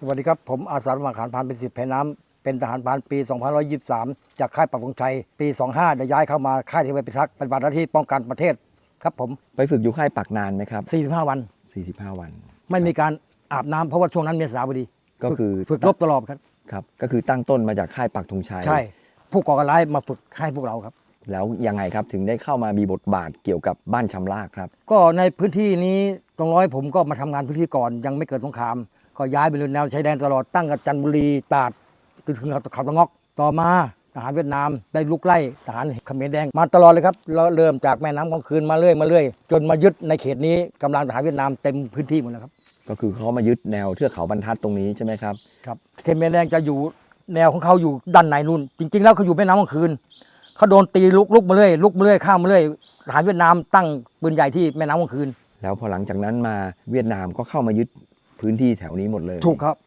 สวัสดีครับ ผมอาสาสมัครทหารพรานเป็นสิบแพน้ำเป็นทหารพรานปี 2523 จากค่ายปักธงชัย ปี 25ได้ย้ายเข้ามาค่ายเทวพิทักษ์ปฏิบัติหน้าที่ป้องกันประเทศครับผม ไปฝึกอยู่ค่ายปักนานไหมครับ 45 วัน 45 วัน ไม่มีการอาบน้ำเพราะว่าช่วงนั้นเมษาพอดี ก็คือฝึกฝึกรบตลอดครับครับ ก็คือตั้งต้นมาจากค่ายปักธงชัย ใช่ ผู้ก่อการร้ายมาฝึกให้พวกเราครับ แล้วยังไงครับถึงได้เข้ามามีบทบาทเกี่ยวกับบ้านชำลากครับ ก็ในพื้นที่นี้ตรงร้อยผมก็มาทำงานพื้นที่ก่อนยังไม่เกิดสงคราม ก็ย้ายไปเลยแนวชายแดนตลอดตั้งกับจันทบุรีตราดจนถึงเขาตะงอกต่อมาทหารเวียดนามได้ลุกไล่ทหารเขมรแดงมาตลอดเลยครับเราเริ่มจากแม่น้ำกลางคืนมาเรื่อยมาเรื่อยจนมายึดในเขตนี้กำลังทหารเวียดนามเต็มพื้นที่หมดแล้วครับ ก็คือเขามายึดแนวเทือกเขาบรรทัดตรงนี้ใช่ไหมครับครับเขมรแดงจะอยู่แนวของเขาอยู่ด้านในนู่น จริง ๆ แล้วเขาอยู่แม่น้ำกลางคืนเขาโดนตีลุกลุกมาเรื่อยลุกมาเรื่อยข้ามมาเรื่อยทหารเวียดนามตั้งปืนใหญ่ที่แม่น้ำกลางคืน แล้วพอหลังจากนั้นมาเวียดนามก็เข้ามายึด พื้นที่แถวนี้หมดเลย ถูกครับ